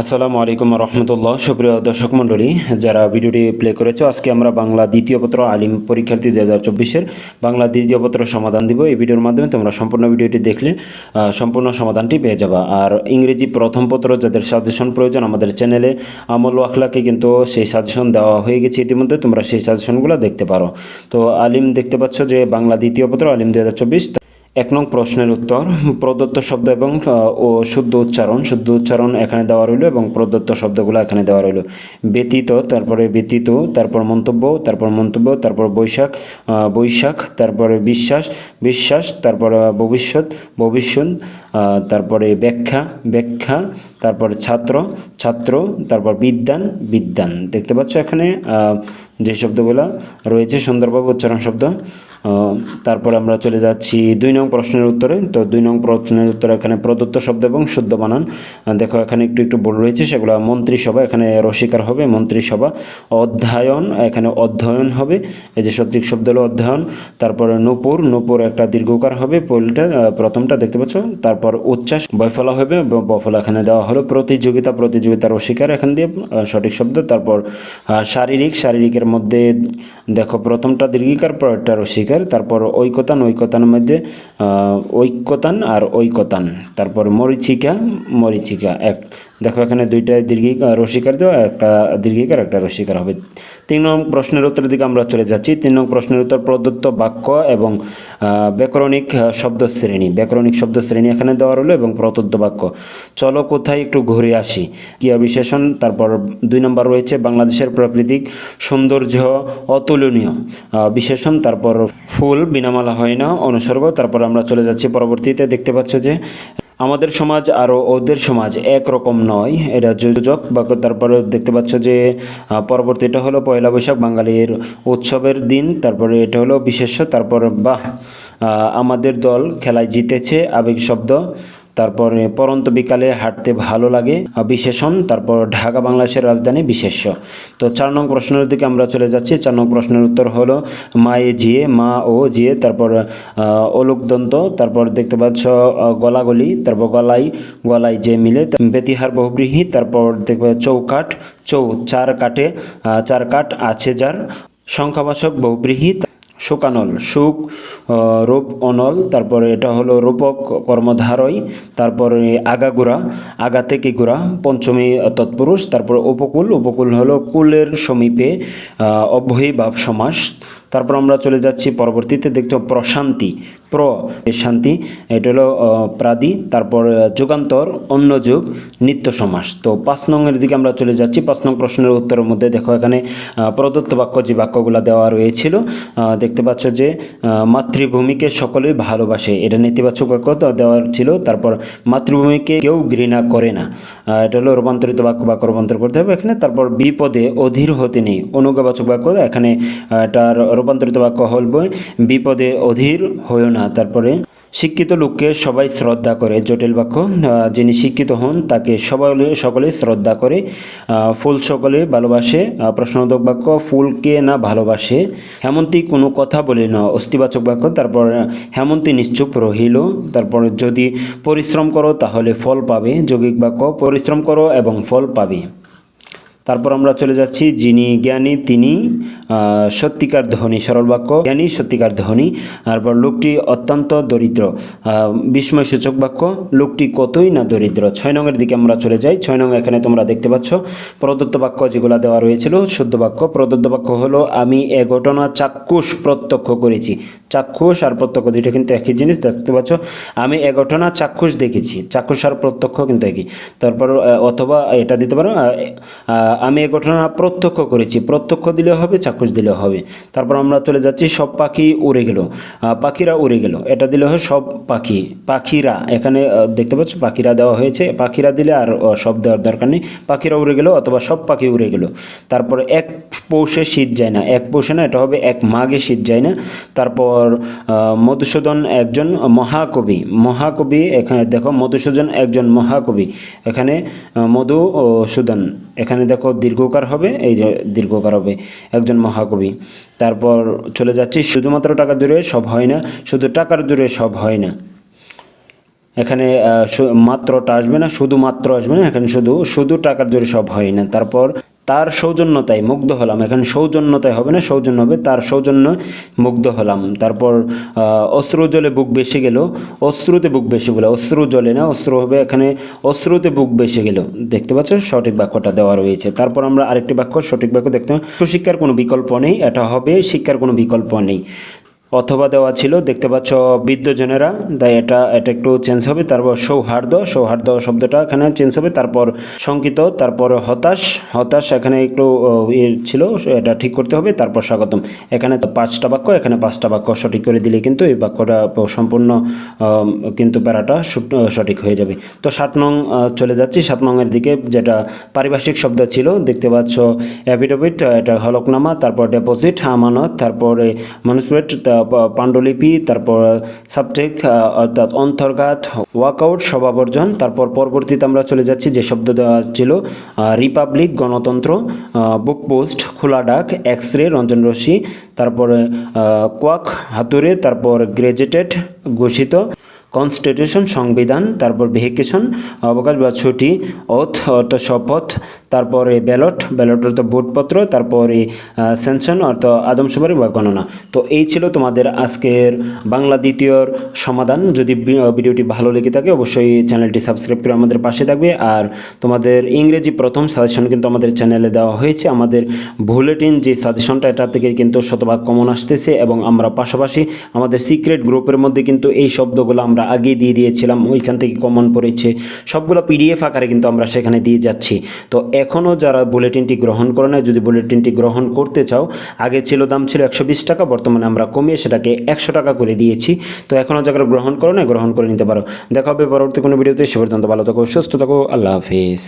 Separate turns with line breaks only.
আসসালামু আলাইকুম রহমতুল্লাহ। সুপ্রিয় দর্শক মণ্ডলী, যারা ভিডিওটি প্লে করেছ, আজকে আমরা বাংলা দ্বিতীয় পত্র আলিম পরীক্ষার্থী দু হাজার চব্বিশের বাংলা দ্বিতীয় পত্র সমাধান দিব। এই ভিডিওর মাধ্যমে তোমরা সম্পূর্ণ ভিডিওটি দেখলে সম্পূর্ণ সমাধানটি পেয়ে যাবা। আর ইংরেজি প্রথম পত্র যাদের সাজেশন প্রয়োজন, আমাদের চ্যানেলে আমল ও আখলাকে কিন্তু সেই সাজেশন দেওয়া হয়ে গেছে ইতিমধ্যে, তোমরা সেই সাজেশনগুলো দেখতে পারো। তো আলিম দেখতে পাচ্ছ যে বাংলা দ্বিতীয় পত্র আলিম দু হাজার চব্বিশ এক নং প্রশ্নের উত্তর, প্রদত্ত শব্দ এবং ও শুদ্ধ উচ্চারণ শুদ্ধ উচ্চারণ এখানে দেওয়া রইল এবং প্রদত্ত শব্দগুলো এখানে দেওয়া রইল। ব্যতীত, তারপরে ব্যতীত, তারপর মন্তব্য তারপর মন্তব্য, তারপর বৈশাখ বৈশাখ, তারপরে বিশ্বাস বিশ্বাস, তারপর ভবিষ্যৎ ভবিষ্যৎ তারপরে ব্যাখ্যা ব্যাখ্যা, তারপর ছাত্র ছাত্র, তারপর বিদ্যান বিদ্যান। দেখতে পাচ্ছ এখানে যে শব্দগুলো রয়েছে, সুন্দরভাবে উচ্চারণ শব্দ তারপর আমরা চলে যাচ্ছি দুই নং প্রশ্নের উত্তরে। তো দুই নং প্রশ্নের উত্তরে এখানে প্রদত্ত শব্দ এবং শুদ্ধ বানান। দেখো, এখানে একটু একটু ভুল রয়েছে, সেগুলো মন্ত্রিসভা, এখানে রসিকার হবে মন্ত্রিসভা। অধ্যয়ন, এখানে অধ্যয়ন হবে, এই যে সঠিক শব্দ হলো অধ্যয়ন। তারপরে নূপুর নূপুর একটা দীর্ঘকার হবে পলটা প্রথমটা দেখতে পাচ্ছ। তারপর উচ্ছ্বাস বয়ফলা হবে বফলা এখানে দেওয়া হলো। প্রতিযোগিতা, প্রতিযোগিতার অস্বীকার এখান দিয়ে সঠিক শব্দ। তারপর শারীরিক, শারীরিকের মধ্যে, দেখো, প্রথমটা দীর্ঘিকার, পরেরটা রসিকার। তারপর ঐকতান ঐকতানের মধ্যে ঐকতান ঐক্যতান আর ঐকতান। তারপর মরিচিকা মরিচিকা এক। দেখো, এখানে দুইটা দীর্ঘিকা রসিকার দেওয়া, একটা দীর্ঘিকার, একটা রসিকার হবে। তিন নং প্রশ্নের উত্তরের দিকে আমরা চলে যাচ্ছি। তিন নং প্রশ্নের উত্তর, প্রদত্ত বাক্য এবং ব্যাকরণিক শব্দ শ্রেণি ব্যাকরণিক শব্দ শ্রেণি এখানে দেওয়া রইল এবং প্রদত্ত বাক্য। চলো কোথায় একটু ঘুরে আসি। ক্রিয়া বিশেষণ তারপর দুই নম্বর রয়েছে, বাংলাদেশের প্রাকৃতিক সৌন্দর্য অতুলনীয়। বিশেষণ, তারপর ফুল, বিনামালা হয় না, অনুসর্গ। তারপর আমরা চলে যাচ্ছি পরবর্তীতে। দেখতে পাচ্ছ যে আমাদের সমাজ আরও ওদের সমাজ একরকম নয়। এটা যোজক বা তারপরে দেখতে পাচ্ছ যে পরবর্তী পরবর্তীটা হলো পয়লা বৈশাখ, বাঙালির উৎসবের দিন। তারপরে এটা হলো বিশেষ্য, তারপর বাহ আমাদের দল খেলায় জিতেছে, আবেগ শব্দ। তারপরে পরন্ত বিকালে হাঁটতে ভালো লাগে। বিশেষণ তারপর ঢাকা বাংলাদেশের রাজধানী বিশেষ্য। তো চার নং প্রশ্নের দিকে আমরা চলে যাচ্ছি। চার নং প্রশ্নের উত্তর হলো মায়ে জিয়ে মা ও জিয়ে তারপর অলুকদন্ত তারপর দেখতে পাচ্ছ গলাগলি তারপর গলাই গলায় যে মিলে বেতিহার বহুব্রীহি তারপর দেখবে চৌকাঠ চৌ চার আহ, চার কাঠ আছে যার সংখ্যাবাচক বহুব্রীহি শোকানল, সুখ রূপ অনল। তারপরে এটা হলো রূপক কর্মধারয় তারপরে আগাগুড়া আগা থেকে গুড়া পঞ্চমী তৎপুরুষ। তারপর উপকূল উপকূল হলো কুলের সমীপে অভয়ী ভাব সমাস। তারপর আমরা চলে যাচ্ছি পরবর্তীতে, দেখছ প্রশান্তি। প্র শান্তি এটা হলো প্রাদি, তারপর যুগান্তর, অন্য যুগ, নিত্য সমাস। তো পাঁচ নংয়ের দিকে আমরা চলে যাচ্ছি। পাঁচ নং প্রশ্নের উত্তরের মধ্যে দেখো এখানে প্রদত্ত বাক্য, যে বাক্যগুলো দেওয়া রয়েছিল দেখতে পাচ্ছ যে মাতৃভূমিকে সকলেই ভালোবাসে। এটা নেতিবাচক বাক্য দেওয়ার ছিল। তারপর, মাতৃভূমিকে কেউ ঘৃণা করে না। এটা হলো রূপান্তরিত বাক্য বাক্য রূপান্তর করতে হবে এখানে। তারপর, বিপদে অধীর হতে নেই। অনুজ্ঞাবাচক বাক্য। এখানে এটার রূপান্তরিত বাক্য হলবে বিপদে অধীর হয়েও না। তারপরে শিক্ষিত লোককে সবাই শ্রদ্ধা করে, জটিল বাক্য যিনি শিক্ষিত হন তাকে সবাই সকলে শ্রদ্ধা করে ফুল সকলে ভালোবাসে প্রশ্নবোধক বাক্য ফুলকে না ভালোবাসে, হেমন্তী কোনো কথা বলে না অস্তিবাচক বাক্য, তারপর হেমন্তী নিশ্চুপ রহিল, তারপর যদি পরিশ্রম করো তাহলে ফল পাবে, যৌগিক বাক্য, পরিশ্রম করো এবং ফল পাবে। তারপর আমরা চলে যাচ্ছি যিনি জ্ঞানী, তিনি সত্যিকার ধনী, সরল বাক্য, জ্ঞানী, সত্যিকার ধনী। তারপর লোকটি অত্যন্ত দরিদ্র বিস্ময়সূচক বাক্য, লোকটি কতই না দরিদ্র। ছয় নংয়ের দিকে আমরা চলে যাই। ছয় নং এখানে তোমরা দেখতে পাচ্ছ প্রদত্ত বাক্য যেগুলো দেওয়া রয়েছিল, শুদ্ধ বাক্য। প্রদত্ত বাক্য হলো, আমি এ ঘটনা চাক্ষুষ প্রত্যক্ষ করেছি। চাক্ষুষ আর প্রত্যক্ষ দুইটা কিন্তু একই জিনিস, দেখতে পাচ্ছ? আমি এ ঘটনা চাক্ষুষ দেখেছি। চাক্ষুষ আর প্রত্যক্ষ কিন্তু একই। তারপর অথবা এটা দিতে পারো আমি এ ঘটনা প্রত্যক্ষ করেছি। প্রত্যক্ষ দিলে হবে চাক্ষুষ দিলে হবে। তারপর আমরা চলে যাচ্ছি সব পাখি উড়ে গেল। পাখিরা উড়ে গেল। এটা দিলে হয় সব পাখি। পাখিরা এখানে দেখতে পাচ্ছ পাখিরা দেওয়া হয়েছে। পাখিরা দিলে আর সব দেওয়ার দরকার নেই। পাখিরা উড়ে গেল অথবা সব পাখি উড়ে গেল। তারপর এক পৌষে শীত যায় না। এক পৌষে না এটা হবে এক মাঘে শীত যায় না। তারপর মধুসূদন একজন মহাকবি। মহাকবি এখানে দেখো মধুসূদন একজন মহাকবি। এখানে আহ, মধু ও সুদন। এখানে দেখো দীর্ঘকার হবে, এই যে দীর্ঘকার হবে একজন মহাকবি। তারপর চলে যাচ্ছি, শুধুমাত্র টাকার জোরে সব হয় না, শুধু টাকার জোরে সব হয় না। এখানে মাত্রটা আসবে না শুধু মাত্র আসবে না, এখানে শুধু শুধু টাকার জোরে সব হয় না। তারপর তার সৌজন্যতায় মুগ্ধ হলাম। এখানে সৌজন্যতায় হবে না, সৌজন্য হবে, তার সৌজন্য মুগ্ধ হলাম। তারপর অশ্রু জলে বুক বেশি গেল, অশ্রুতে বুক বেশি বলে অশ্রু জলে না, অশ্রু হবে এখানে, অশ্রুতে বুক বেশি গেল। দেখতে পাচ্ছ? সঠিক বাক্যটা দেওয়া রয়েছে। তারপর আমরা আরেকটি বাক্য, সঠিক বাক্য দেখতে সুশিক্ষার কোনো বিকল্প নেই, এটা হবে শিক্ষার কোনো বিকল্প নেই। অথবা দেওয়া ছিল, দেখতে পাচ্ছ বৃদ্ধজনেরা তাই এটা এটা একটু চেঞ্জ হবে। তারপর সৌহার্দ্য সৌহার্দ্য শব্দটা এখানে চেঞ্জ হবে। তারপর শঙ্কিত, তারপর হতাশ হতাশ এখানে একটু ইয়ে ছিল, এটা ঠিক করতে হবে। তারপর স্বাগতম। এখানে পাঁচটা বাক্য, এখানে পাঁচটা বাক্য সঠিক করে দিলে কিন্তু এই বাক্যটা সম্পূর্ণ কিন্তু প্যারাটা সঠিক হয়ে যাবে। তো সাত নং চলে যাচ্ছি। সাত নংয়ের দিকে যেটা পারিভাষিক শব্দ ছিল, দেখতে পাচ্ছ অ্যাফিডেভিট এটা হলকনামা তারপর ডেপোজিট আমানত, তারপরে মানুষপেট পাণ্ডুলিপি, তারপর সাবজেক্ট অর্থাৎ অন্তর্ঘাত ওয়াকআউট সভাবর্জন, তারপর পরবর্তীতে আমরা চলে যাচ্ছি যে শব্দ দেওয়া ছিল রিপাবলিক গণতন্ত্র বুক পোস্ট খোলা ডাক এক্স রে রঞ্জন রশ্মি, তারপরে কোয়াক হাতুড়ে, তারপর গ্রেজুয়েটেড ঘোষিত কনস্টিটিউশন সংবিধান, তারপর ভেকেশন অবকাশ বা ছুটি অথ অর্থাৎ শপথ তারপরে ব্যালট ব্যালট অর্থ ভোটপত্র, তারপরে সেনশন অর্থ আদমশুমারি বা গণনা। তো এই ছিল তোমাদের আজকের বাংলা দ্বিতীয়র সমাধান। যদি ভিডিওটি ভালো লেগে থাকে, অবশ্যই চ্যানেলটি সাবস্ক্রাইব করে আমাদের পাশে থাকবে। আর তোমাদের ইংরেজি প্রথম সাজেশন কিন্তু আমাদের চ্যানেলে দেওয়া হয়েছে। আমাদের বুলেটিন যে সাজেশনটা এটা থেকে কিন্তু শতভাগ কমন আসতেছে এবং আমরা পাশাপাশি আমাদের সিক্রেট গ্রুপের মধ্যে কিন্তু এই শব্দগুলো আমরা আগে দিয়ে দিয়েছিলাম। ওইখান থেকে কমন পড়েছে। সবগুলো পিডিএফ আকারে কিন্তু আমরা সেখানে দিয়ে যাচ্ছি। তো এখনও যারা বুলেটিনটি গ্রহণ করে না যদি বুলেটিনটি গ্রহণ করতে চাও, আগে ছিল দাম ছিল একশো বিশ টাকা, বর্তমানে আমরা কমিয়ে সেটাকে একশো টাকা করে দিয়েছি। তো এখনও যারা গ্রহণ করো না গ্রহণ করে নিতে পারো। দেখা হবে পরবর্তী কোনো ভিডিওতে, সে পর্যন্ত ভালো থাকো, সুস্থ থাকো, আল্লাহ হাফিজ।